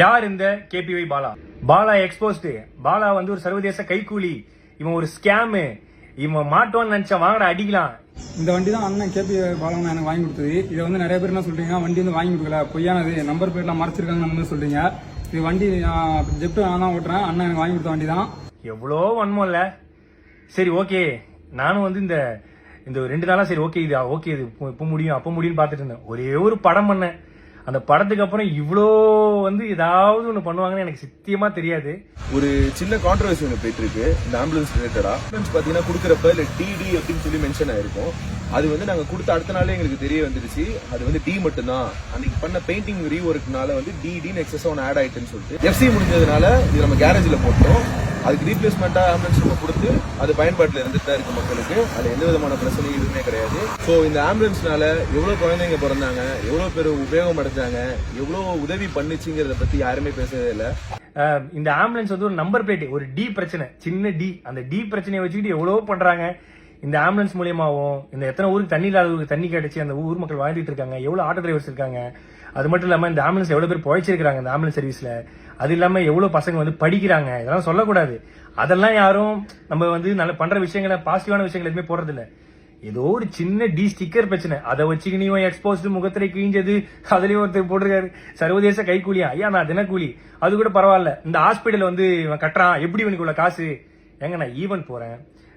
யார் இந்த KPY Bala? Bala exposed Bala வந்து ஒரு சர்வதேச கைக்கூலி இவன் ஒரு ஸ்கேமு இவன் மாட்டோன்னு நினைச்சா வாங்கடா அடிக்கலாம். இந்த வண்டி தான் அண்ணன் கேபி பாலவன் எனக்கு வாங்கி கொடுத்தது. இதை வந்து நிறைய பேர் என்ன சொல்றீங்க? வண்டி வந்து வாங்கி கொடுக்கல. பொய்யானது. நம்பர் பிளேட்லாம் மறைச்சிருக்காங்கன்னு வந்து சொல்றீங்க. இது வண்டி ஜெப்ட் நான் தான் ஓட்டுறேன். அண்ணன் எனக்கு வாங்கி கொடுத்த வண்டி தான் எவ்வளோ வன்மம் இல்ல. சரி ஓகே நானும் வந்து இந்த இந்த ரெண்டு நாளா சரி ஓகே இது ஓகே இது. இப்போ முடியும் அப்போ முடியும்னு பார்த்துட்டு இருந்தேன். ஒரே ஒரு படம் பண்ணேன். அந்த படத்துக்கு அப்புறம் இவ்வளோ வந்து ஏதாவது ஒன்று பண்ணுவாங்கன்னு எனக்கு சத்தியமா தெரியாது. ஒரு சின்ன கான்ட்ரவர்சி ஒன்று போயிட்டு இருக்கு இந்த ஆம்புலன்ஸ் ரிலேட்டடா ஆம்புலன்ஸ் பார்த்தீங்கன்னா கொடுக்குறப்ப இல்லை டிடி அப்படின்னு சொல்லி மென்ஷன் ஆயிருக்கும். அது வந்து நாங்கள் கொடுத்த அடுத்த நாளே எங்களுக்கு தெரிய வந்துருச்சு அது வந்து டி மட்டும்தான். அன்னைக்கு பண்ண பெயிண்டிங் ரீஒர்க்னால வந்து டிடின்னு எக்ஸஸ் ஒன்று ஆட் ஆயிட்டுன்னு சொல்லிட்டு எஃப்சி முடிஞ்சதுனால இது நம்ம கேரேஜில் போட்டோம். அதுக்கு ரீப்ளேஸ்மெண்ட்டாக ஆம்புலன்ஸ் நம்ம கொடுத்து அது பயன்பாட்டில் இருந்துட்டு தான் இருக்கு மக்களுக்கு. அது எந்த விதமான பிரச்சனையும் எதுவுமே கிடையாது. ஸோ இந்த ஆம்புலன்ஸ்னால எவ்வளோ குழந்தைங்க பிறந்தாங்க எவ்வளோ பேர் உபயோகம் அடைஞ்சாங்க எவ்வளோ உதவி பண்ணுச்சுங்கிறத பற்றி யாருமே பேசவே இல்லை. இந்த ஆம்புலன்ஸ் வந்து ஒரு நம்பர் பிளேட் ஒரு டி பிரச்சனை. சின்ன டி அந்த டி பிரச்சனையை வச்சுக்கிட்டு எவ்வளவோ பண்றாங்க. இந்த ஆம்புலன்ஸ் மூலியமாகவும் இந்த எத்தனை ஊருக்கு தண்ணி இல்லாத ஊருக்கு தண்ணி கிடைச்சி அந்த ஊர் மக்கள் வாழ்ந்துட்டு இருக்காங்க எவ்வளோ ஆட்டோ டிரைவர்ஸ் இருக்காங்க அது மட்டும் இல்லாமல் இந்த ஆம்புலன்ஸ் எவ்வளோ பேர் பொழைச்சிருக்காங்க இந்த ஆம்புலன்ஸ் சர்வீஸில் அது இல்லாமல் எவ்வளோ பசங்க வந்து படிக்கிறாங்க இதெல்லாம் சொல்லக்கூடாது. அதெல்லாம் யாரும் நம்ம வந்து நல்ல பண்ணுற விஷயங்களை பாசிட்டிவான விஷயங்கள் எதுவுமே போடுறதில்ல. ஏதோ ஒரு சின்ன டி ஸ்டிக்கர் பிரச்சனை. அதை வச்சுக்கு நீ எக்ஸ்போஸ்டு முகத்திரை கிழிஞ்சது அதுலயும் ஒருத்தர் போட்டிருக்காரு. சர்வதேச கைக்கூலியா ஐயா நான் தினக்கூலி. அது கூட பரவாயில்ல. இந்த ஹாஸ்பிட்டல் வந்து இவன் கட்டுறான். எப்படி இவனுக்கு உள்ள காசு? எங்க நான் ஈவன் போறேன்.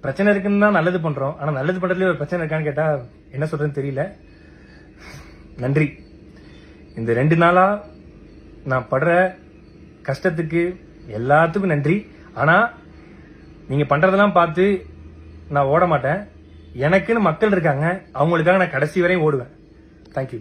பிரச்சனை இருக்குன்னு தான் நல்லது பண்றோம். ஆனா நல்லது பண்றதுல ஒரு பிரச்சனை இருக்கான்னு கேட்டா என்ன சொல்றதுன்னு தெரியல. நன்றி. இந்த ரெண்டு நாளா நான் படுற கஷ்டத்துக்கு எல்லாத்துக்கும் நன்றி. ஆனா நீங்க பண்றதெல்லாம் பார்த்து நான் ஓட மாட்டேன். எனக்குன்னு மக்கள் இருக்காங்க. அவங்களுக்காக நான் கடைசி வரையும் ஓடுவேன். தேங்க்யூ